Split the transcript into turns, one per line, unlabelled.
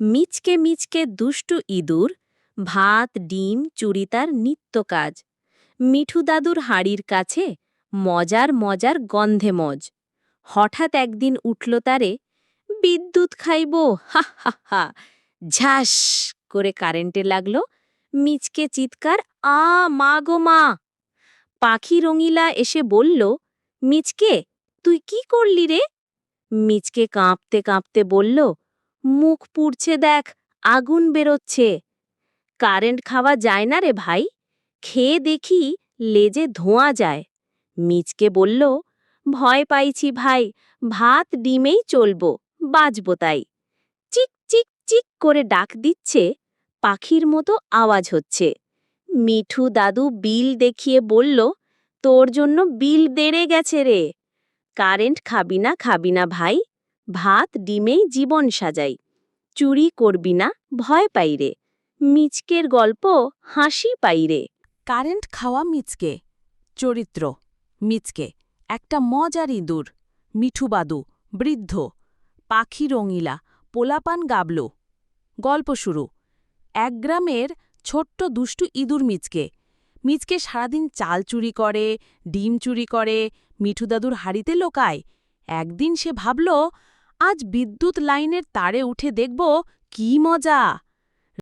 মিচকে মিচকে দুষ্টু ইঁদুর, ভাত, ডিম, চুরি তার নিত্য কাজ। মিঠু দাদুর হাড়ির কাছে মজার মজার গন্ধে মজ। হঠাৎ একদিন উঠল তারে, বিদ্যুৎ খাইব, হা হা হা। ঝাস করে কারেন্টে লাগল। মিচকে চিৎকার, আ, মা গো মা। পাখি রঙিলা এসে বলল, মিচকে, তুই কি করলি রে? মিচকে কাঁপতে কাঁপতে বলল মুখ পুড়ছে দেখ, আগুন বেরোচ্ছে। কারেন্ট খাওয়া যায় না রে ভাই, খেয়ে দেখি লেজে ধোঁয়া যায়। মিচকে বলল, ভয় পাইছি ভাই, ভাত ডিমেই চলবো, বাজবো তাই। চিক চিক চিক করে ডাক দিচ্ছে, পাখির মতো আওয়াজ হচ্ছে। মিঠু দাদু বিল দেখিয়ে বলল, তোর জন্য বিল বেড়ে গেছে রে। কারেন্ট খাবি না খাবি না ভাই ভাত ডিমেই জীবন সাজাই। চুরি করবি না, ভয় পাই রে। মিচকের গল্প, হাসি পাই রে।
কারেন্ট খাওয়া মিচকে। চরিত্র, মিচকে। একটা মজার ইঁদুর মিঠুবাদু বৃদ্ধ। পাখি রঙিলা, পোলাপান গাবল। গল্প শুরু। এক গ্রামের ছোট্ট দুষ্টু ইঁদুর মিচকে। মিচকে সারাদিন চাল চুরি করে, ডিম চুরি করে মিঠুদাদুর হাড়িতে লোকায়। একদিন সে ভাবল আজ বিদ্যুৎ লাইনের তারে উঠে দেখব কি মজা।